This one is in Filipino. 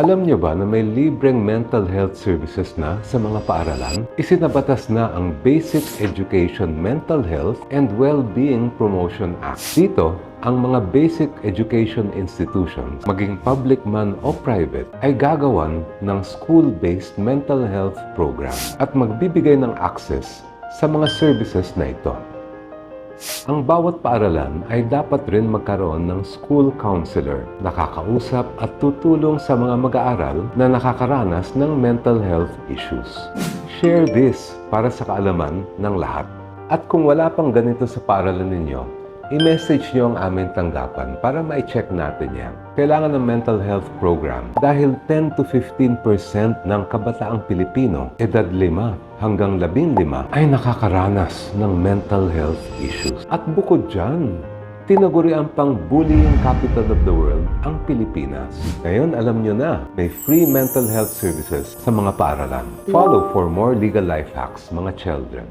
Alam niyo ba na may libreng mental health services na sa mga paaralan? Isinabatas na ang Basic Education Mental Health and Well-Being Promotion Act. Dito, ang mga basic education institutions, maging public man o private, ay gagawan ng school-based mental health program at magbibigay ng access sa mga services na ito. Ang bawat paaralan ay dapat rin magkaroon ng school counselor, nakakausap at tutulong sa mga mag-aaral na nakakaranas ng mental health issues. Share this para sa kaalaman ng lahat. At kung wala pang ganito sa paaralan ninyo, i-message nyo ang aming tanggapan para ma-check natin yan. Kailangan ng mental health program dahil 10 to 15% ng kabataang Pilipino, edad 5 hanggang 15 ay nakakaranas ng mental health issues. At bukod dyan, tinagurian pang bullying capital of the world ang Pilipinas. Ngayon, alam nyo na, may free mental health services sa mga paaralan. Follow for more legal life hacks, mga children.